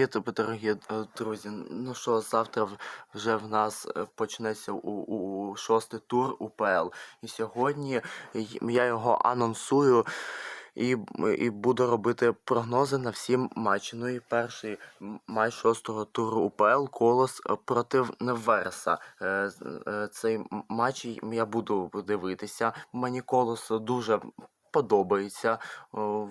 Привіт, дорогі е, друзі. Ну що, завтра вже в нас е, почнеться у, у шостий тур УПЛ. І сьогодні я його анонсую і, і буду робити прогнози на всі матчі. Ну і перший матч шостого туру УПЛ Колос е, проти Неверса. Цей матч я буду дивитися. Мені Колос дуже подобається.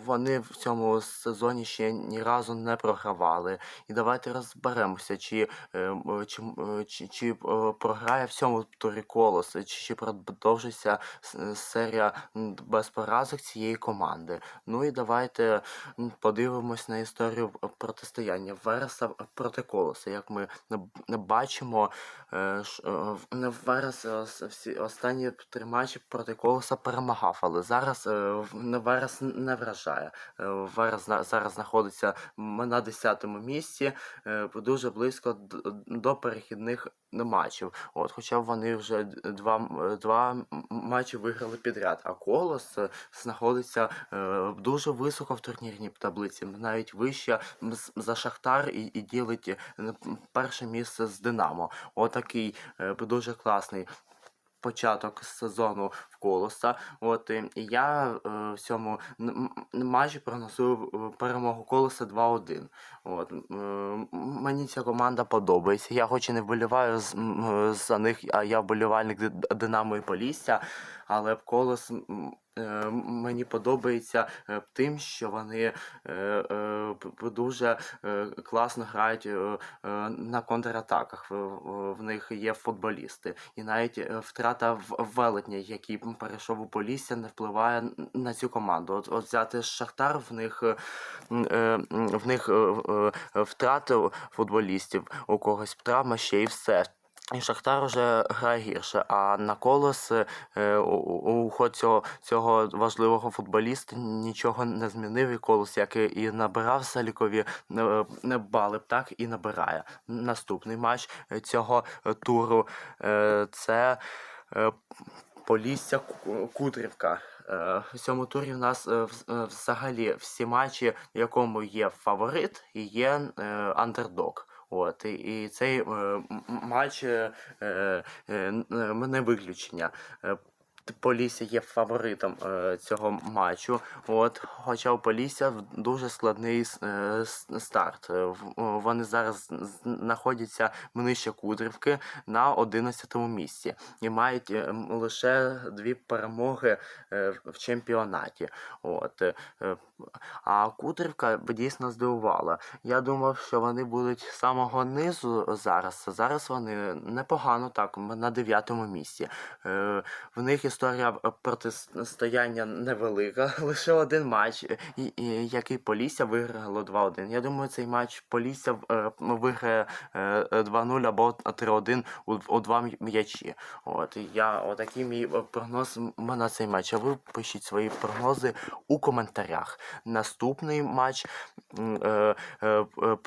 Вони в цьому сезоні ще ні разу не програвали. І давайте розберемося, чи, е, м, чи, чи, чи е, програє в цьому турі колос, чи, чи продовжиться серія без поразок цієї команди. Ну і давайте подивимось на історію е, протистояння Вереса проти колоса. Як ми бачимо, е, е, Верес е, всі останні три матчі проти колоса перемагав, але зараз е, Верес не вражає. Е, Верес зараз знаходиться на 10-му місці, е, дуже близько до перехідних матчів. От, хоча вони вже два, два матчі виграли підряд, а колос е, знаходиться дуже високо в турнірній таблиці, навіть вище за Шахтар і, і ділить перше місце з Динамо. Отакий дуже класний початок сезону в колоса. От і я е, в цьому н- прогнозую е, перемогу колоса 2-1. От е, мені ця команда подобається. Я хоч і не вболіваю за них, а я вболівальник Динамо і Полісся, але колос. Е, Мені подобається е, тим, що вони е, дуже класно грають на контратаках. В, них є футболісти. І навіть втрата велетня, який перейшов у Полісся, не впливає на цю команду. От, от взяти Шахтар, в них, в них втрати футболістів, у когось травма ще і все. І Шахтар вже грає гірше, а на колос е, у, цього, цього важливого футболіста нічого не змінив. І колос, як і набирав Салікові е, бали так і набирає. Наступний матч е, цього туру це Полісся Кудрівка. В цьому турі в нас вз- взагалі всі матчі, в якому є фаворит і є андердог. От, і, цей е, матч е, е, е, не виключення. Полісся є фаворитом е, цього матчу. От, хоча у Полісся дуже складний е, старт. Е, в- Вони зараз знаходяться нижче Кудрівки на 11-му місці і мають е, лише дві перемоги е, в- в чемпіонаті. От, е, а Кудрівка дійсно здивувала. Я думав, що вони будуть з самого низу зараз. Зараз вони непогано так, на 9-му місці. Е, В них історія е, протистояння невелика, лише один матч, е, який Полісся виграло 2-1. Я думаю, цей матч Полісся е, виграє е, е, 2-0 або 3-1 у, два м'ячі. От я отакий мій прогноз на цей матч. А ви пишіть свої прогнози у коментарях. Наступний матч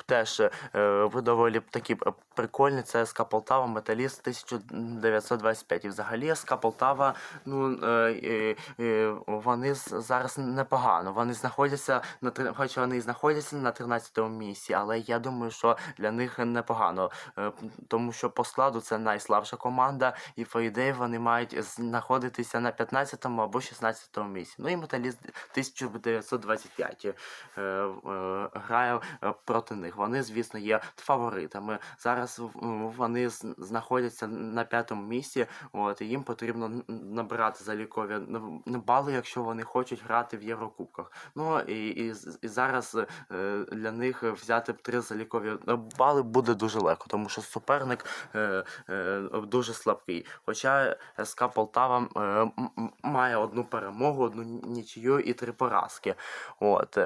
теж е, доволі такі прикольні. Це СК Полтава Металіст 1925. І взагалі СК Полтава, ну е, е, е, вони зараз непогано. Вони знаходяться на хоч вони знаходяться на 13-му місці, але я думаю, що для них непогано, е, тому що по складу це найслабша команда, і по ідеї вони мають знаходитися на 15-му або 16-му місці. Ну і металіст 1925 е, е, грає е, проти них. Вони, звісно, є фаворитами. Зараз м, вони знаходяться на п'ятому місці. От і їм потрібно н- набирати залікові бали, якщо вони хочуть грати в Єврокубках. Ну і, і, і зараз е, для них взяти три залікові бали буде дуже легко, тому що суперник е, е, дуже слабкий. Хоча СК Полтава е, має одну перемогу, одну нічию і три поразки. От.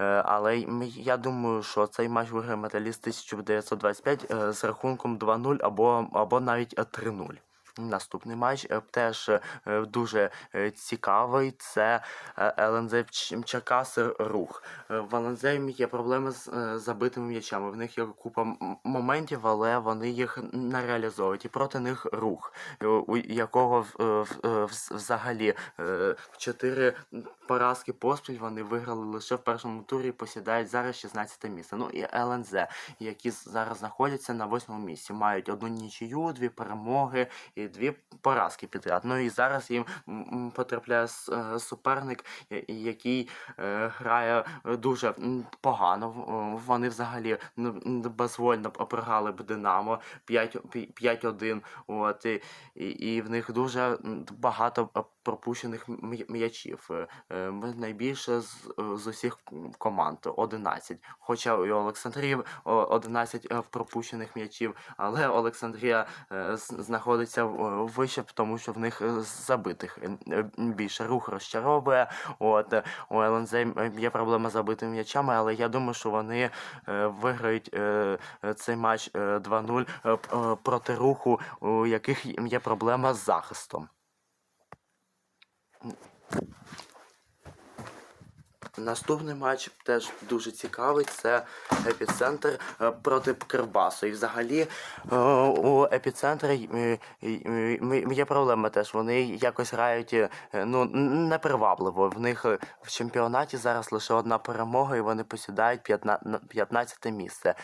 Е, Е, Але я думаю, що цей матч виграє металіст 1925 е, з рахунком 2-0 або, або навіть е, 3-0. Наступний матч е, теж е, дуже е, цікавий. Це ЛНЗ Ч- Черкаси рух. В ЛНЗ є проблеми з забитими м'ячами. В них є купа моментів, але вони їх не реалізовують. І проти них рух, у якого взагалі чотири поразки поспіль вони виграли лише в першому турі посідають зараз 16 місце. Ну і ЛНЗ, які зараз знаходяться на восьмому місці, мають одну нічию, дві перемоги і дві поразки підряд. Ну і зараз їм потрапляє е, суперник, який е, грає дуже погано. Вони взагалі н- н- безвольно програли б Динамо 5 пі- 5-1. От, і, і, в них дуже багато е, пропущених м'ячів. Найбільше з, з усіх команд 11. Хоча у Олександрії 11 е, пропущених м'ячів, але Олександрія знаходиться в- вище, тому що в них е, забитих е, е, більше рух розчаровує. От у ЛНЗ є проблема з забитими м'ячами, але я думаю, що вони виграють цей матч е, 2-0 е, п- е, проти руху, у яких є проблема з захистом. Наступний матч теж дуже цікавий. Це епіцентр е, проти Кирбасу. І взагалі е, у епіцентрі е, є проблема теж. Вони якось грають ну, непривабливо. В них в чемпіонаті зараз лише одна перемога, і вони посідають 15 15 місце.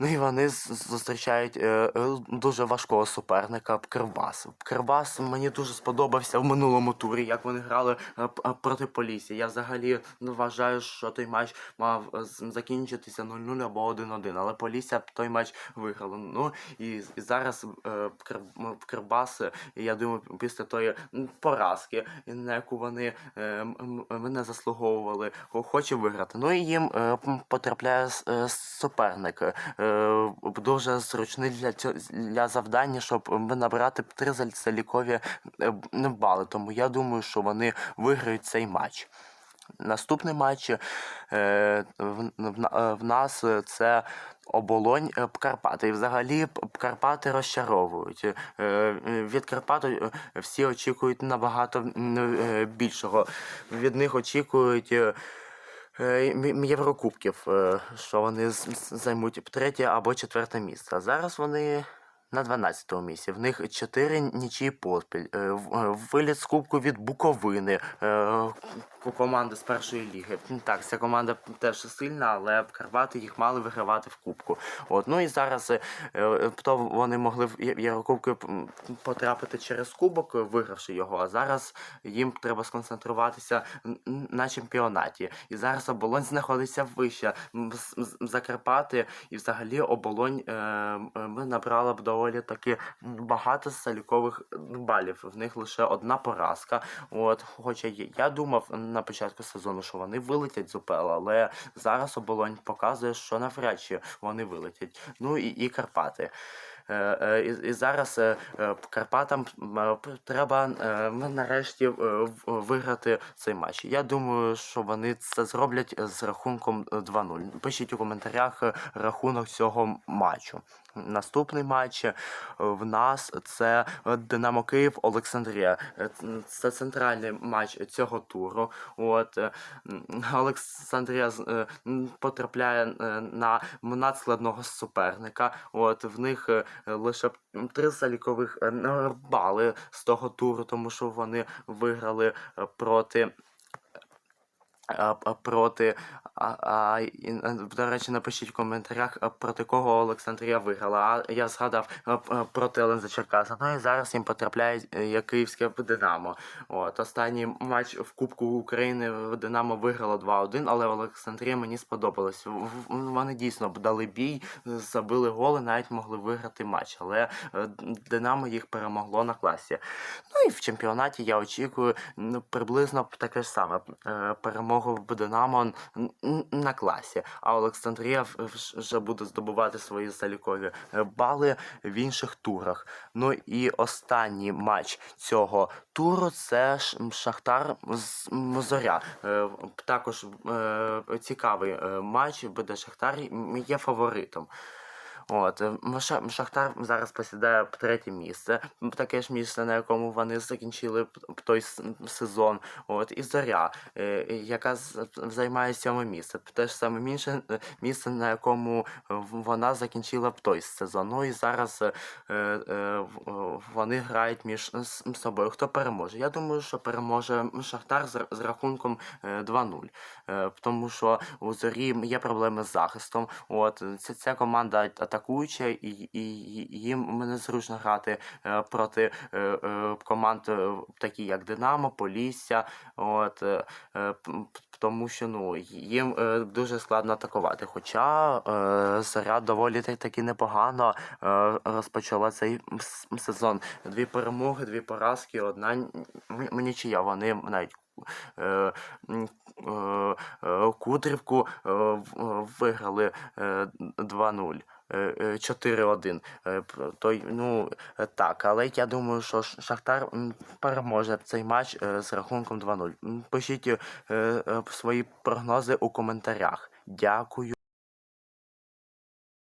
Ну і вони зустрічають е, е, дуже важкого суперника Кривбас. Кривбас мені дуже сподобався в минулому турі, як вони грали е, е, проти Полісі. Я взагалі ну, вважаю, що той матч мав е, закінчитися 0-0 або 1-1, але Полісся той матч виграла. Ну і, і зараз е, Кривбас, я думаю, після тої поразки, на яку вони е, м- м- заслуговували, хоче виграти. Ну і їм е, потрапляє суперник. Е, Дуже зручний для для завдання, щоб набрати три залікові е, бали. Тому я думаю, що вони виграють цей матч. Наступний матч е, в, нас це оболонь Карпати. І взагалі Карпати розчаровують. Від Карпат е, всі очікують набагато більшого. Від них очікують. Е, Єврокубків, е, що вони займуть третє або четверте місце. Зараз вони на 12-му місці. В них 4 нічі поспіль. Е, е, Виліт з кубку від Буковини. е, Команди з першої ліги. Так, ця команда теж сильна, але Карпати їх мали вигравати в кубку. От, ну і зараз то вони могли в Єврокубки потрапити через кубок, вигравши його. А зараз їм треба сконцентруватися на чемпіонаті. І зараз оболонь знаходиться вище м, з- з- за Карпати, і взагалі оболонь е, набрала б доволі таки багато залікових балів. В них лише одна поразка. От, хоча я думав на початку сезону, що вони вилетять з УПЛ, але зараз оболонь показує, що навряд чи вони вилетять. Ну і, і Карпати. Е, е, І, і зараз е, Карпатам треба нарешті виграти цей матч. Я думаю, що вони це зроблять з рахунком е, 2-0. Пишіть у коментарях рахунок цього матчу. Наступний матч е, в нас це е, Динамо Київ Олександрія. Е, Це центральний матч цього туру. От Олександрія потрапляє на надскладного суперника. От в них лише три залікових бали з того туру, тому що вони виграли проти. Проти, а, а, і, до речі, напишіть в коментарях, проти кого Олександрія виграла. А я згадав проти ЛНЗ Черкаса. Ну і зараз їм потрапляє е, київське Динамо. От, останній матч в Кубку України в Динамо виграло 2-1, але Олександрія мені сподобалось. В- в- Вони дійсно дали бій, забили голи, навіть могли виграти матч. Але е, Динамо їх перемогло на класі. Ну і в чемпіонаті я очікую ну, приблизно таке ж саме е, перемогу в Динамо на класі. А Олександрія вже буде здобувати свої залікові е, бали в інших турах. Ну і останній матч цього туру це Шахтар з Зоря. Е, Також е, цікавий матч, де Шахтар є фаворитом. От е, Шахтар зараз посідає третє місце, таке ж місце, на якому вони закінчили той сезон. От і зоря, е, е, яка займає сьоме місце. Те ж саме інше місце, на якому вона закінчила б той сезон. Ну і зараз вони грають між собою. Хто переможе? Я думаю, що переможе Шахтар з, рахунком е, 2-0. Е, Тому що у зорі є проблеми з захистом. От ця, команда атакуюча, і, і, їм незручно грати е, проти е, е, команд, такі як Динамо, Полісся. От, тому що ну, їм дуже складно атакувати. Хоча Зоря доволі таки непогано розпочала цей сезон. Дві перемоги, дві поразки, одна нічия. Вони навіть Кудрівку виграли е, 2-0. Е, е, 4-1. Е, Той, ну, е, так, але я думаю, що Шахтар переможе цей матч е, з рахунком 2-0. Пишіть е, е, свої прогнози у коментарях. Дякую.